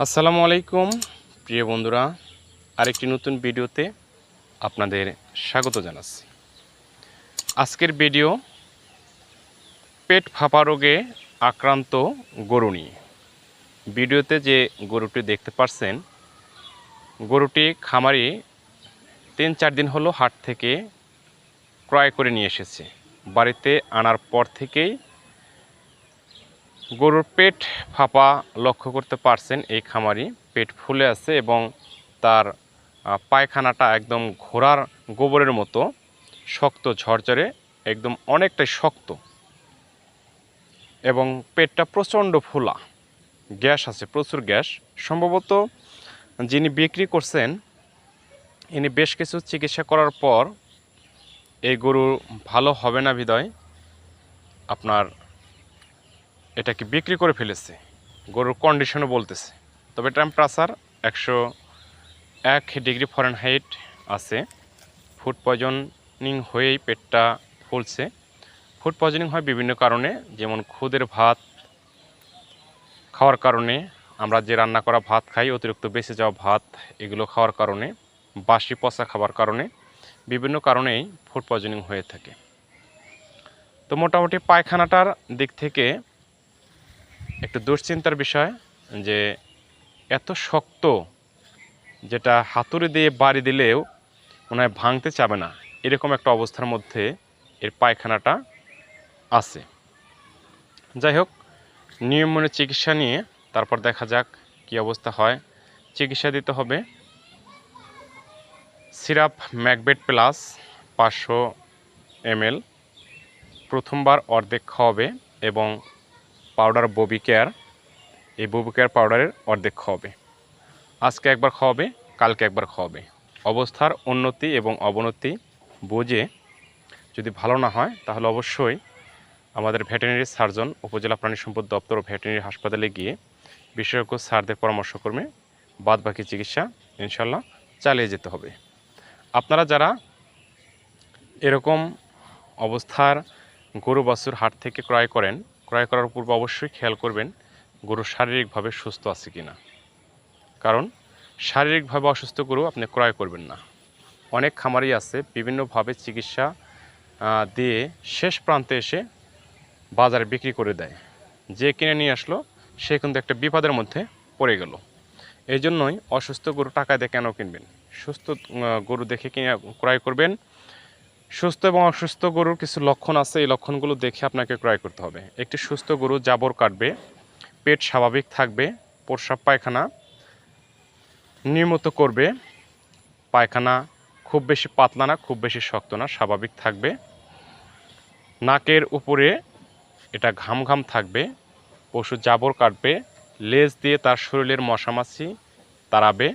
আসসালামু আলাইকুম, প্রিয় বন্ধুরা। আরেকটি নতুন ভিডিওতে আপনাদের স্বাগত জানাচ্ছি। আজকের ভিডিও, পেট ফাঁপা রোগে আক্রান্ত গরু নিয়ে। ভিডিওতে যে গরুটি দেখতে পাচ্ছেন গরুটি খামারি তিন চার দিন হলো হাট থেকে ক্রয় করে নিয়ে এসেছে। বাড়িতে আনার পর থেকেই গরুর পেট ফাঁপা লক্ষ্য করতে পারছেন এই খামারি। পেট ফুলে আছে এবং তার পায়খানাটা একদম ঘোড়ার গোবরের মতো, শক্ত ঝরঝরে, একদম অনেকটাই শক্ত। এবং পেটটা প্রচণ্ড ফোলা। গ্যাস আছে, প্রচুর গ্যাস। সম্ভবত যিনি বিক্রি করছেন, ইনি বেশ কিছু চিকিৎসা করার পর এই গরু ভালো হবে না বিদয়। আপনার এটাকে বিক্রি করে ফেলেছে। গরুর কন্ডিশনও বলতেছে। তবে টেম্পারেচার একশো এক ডিগ্রি ফরেন হাইট আছে। ফুড পয়জনিং হয়েই পেটটা ফুলছে। ফুড পয়জনিং হয় বিভিন্ন কারণে, যেমন খুদের ভাত খাওয়ার কারণে, আমরা যে রান্না করা ভাত খাই, অতিরিক্ত বেঁচে যাওয়া ভাত, এগুলো খাওয়ার কারণে, বাসি পচা খাবার কারণে, বিভিন্ন কারণেই ফুড পয়জনিং হয়ে থাকে। তো মোটামুটি পায়খানাটার দিক থেকে একটু দুশ্চিন্তার বিষয় যে এত শক্ত যেটা হাতুড়ি দিয়ে বাড়ি দিলেও মনে ভাঙতে চাবে না। এরকম একটা অবস্থার মধ্যে এর পায়খানাটা আছে। যাই হোক, নিয়ম মনে চিকিৎসা নিয়ে তারপর দেখা যাক কি অবস্থা হয়। চিকিৎসা দিতে হবে। সিরাপ ম্যাকবেট প্লাস পাঁচশো এমএল প্রথমবার অর্ধেক খাওয়াবে এবং পাউডার ববি কেয়ার। এই ববি কেয়ার পাউডারের অর্ধেক খাওয়াবে। আজকে একবার খাওয়াবে, কালকে একবার খাওয়াবে। অবস্থার উন্নতি এবং অবনতি বুঝে যদি ভালো না হয়, তাহলে অবশ্যই আমাদের ভেটেরিনারি সার্জন, উপজেলা প্রাণী সম্পদ দপ্তর ও ভেটেরিনারি হাসপাতালে গিয়ে বিশেষজ্ঞ স্যারদের পরামর্শক্রমে বাদবাকি চিকিৎসা ইনশাল্লাহ চালিয়ে যেতে হবে। আপনারা যারা এরকম অবস্থার গরু বাছুর হাট থেকে ক্রয় করেন ক্রয় করার পূর্বে অবশ্যই খেয়াল করবেন গরু শারীরিকভাবে সুস্থ আছে কি না কারণ শারীরিকভাবে অসুস্থ গরু আপনি ক্রয় করবেন না। অনেক খামারই আছে বিভিন্নভাবে চিকিৎসা দিয়ে শেষ প্রান্তে এসে বাজারে বিক্রি করে দেয়। যে কিনে নিয়ে আসলো, সে কিন্তু একটা বিপদের মধ্যে পড়ে গেল। এই জন্যই অসুস্থ গরু টাকা দিয়ে কেন কিনবেন? সুস্থ গরু দেখে কিনে ক্রয় করবেন সুস্থ এবং অসুস্থ গরুর কিছু লক্ষণ আছে, এই লক্ষণগুলো দেখে আপনাকে ক্রয় করতে হবে। একটি সুস্থ গরু জাবর কাটবে, পেট স্বাভাবিক থাকবে, প্রস্রাব পায়খানা নিয়মিত করবে, পায়খানা খুব বেশি পাতলা না, খুব বেশি শক্ত না, স্বাভাবিক থাকবে। নাকের উপরে এটা ঘাম ঘাম থাকবে, পশু জাবর কাটবে, লেজ দিয়ে তার শরীরের মশামাছি তাড়াবে,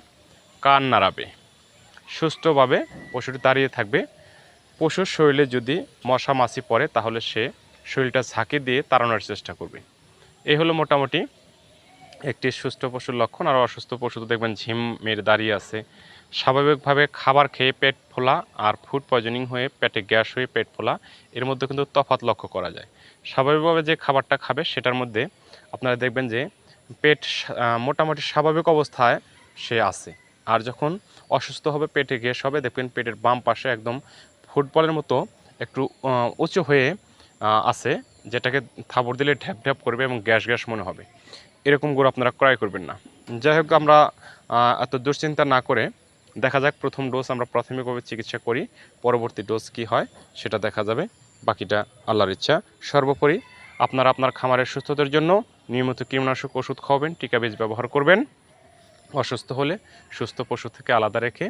কান নাড়াবে। সুস্থভাবে পশুটি দাঁড়িয়ে থাকবে পশুর শরীরে যদি মশা মাছি পড়ে, তাহলে সে শরীরটা ঝাঁকি দিয়ে তাড়ানোর চেষ্টা করবে। এই হলো মোটামুটি একটি সুস্থ পশুর লক্ষণ। আর অসুস্থ পশু তো দেখবেন ঝিম মেরে দাঁড়িয়ে আছে। স্বাভাবিকভাবে খাবার খেয়ে পেট ফোলা আর ফুড পয়জনিং হয়ে পেটে গ্যাস হয়ে পেট ফোলা, এর মধ্যে কিন্তু তফাৎ লক্ষ্য করা যায়। স্বাভাবিকভাবে যে খাবারটা খাবে, সেটার মধ্যে আপনারা দেখবেন যে পেট মোটামুটি স্বাভাবিক অবস্থায় সে আছে। আর যখন অসুস্থ হবে, পেটে গ্যাস হবে, দেখবেন পেটের বাম পাশে একদম ফুটবলের মতো একটু উঁচু হয়ে আছে যেটাকে থাবড় দিলে ঢ্যাপ ঢ্যাপ করবে এবং গ্যাস গ্যাস মনে হবে। এরকম গরু আপনারা ক্রয় করবেন না। যাই হোক আমরা এত দুশ্চিন্তা না করে দেখা যাক প্রথম ডোজ আমরা প্রাথমিকভাবে চিকিৎসা করি পরবর্তী ডোজ কি হয় সেটা দেখা যাবে। বাকিটা আল্লাহর ইচ্ছা। সর্বোপরি আপনারা আপনার খামারের সুস্থতার জন্য নিয়মিত কীটনাশক ওষুধ খাওয়াবেন টিকা বীজ ব্যবহার করবেন। অসুস্থ হলে সুস্থ পশু থেকে আলাদা রেখে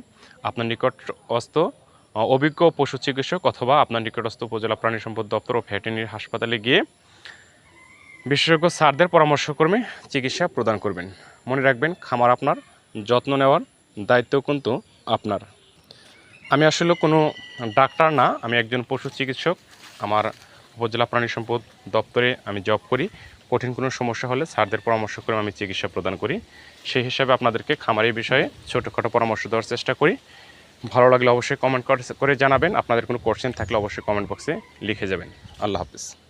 আপনার নিকটস্থ আহ, অভিজ্ঞ পশু চিকিৎসক অথবা আপনার নিকটস্থ উপজেলা প্রাণী সম্পদ দপ্তর ও ভেটেরিনারি হাসপাতালে গিয়ে বিশেষজ্ঞ স্যারদের পরামর্শক্রমে চিকিৎসা প্রদান করবেন। মনে রাখবেন, খামার আপনার, যত্ন নেওয়ার দায়িত্ব কিন্তু আপনার। আমি আসলে কোনো ডাক্তার না, আমি একজন পশু চিকিৎসক। আমার উপজেলা প্রাণী সম্পদ দপ্তরে আমি জব করি। কঠিন কোনো সমস্যা হলে স্যারদের পরামর্শ করে আমি চিকিৎসা প্রদান করি। সেই হিসাবে আপনাদেরকে খামারের বিষয়ে ছোটোখাটো পরামর্শ দেওয়ার চেষ্টা করি। ভালো লাগলে অবশ্যই কমেন্ট করে জানাবেন। আপনাদের কোনো কোশ্চেন থাকলে অবশ্যই কমেন্ট বক্সে লিখে যাবেন। আল্লাহ হাফিজ।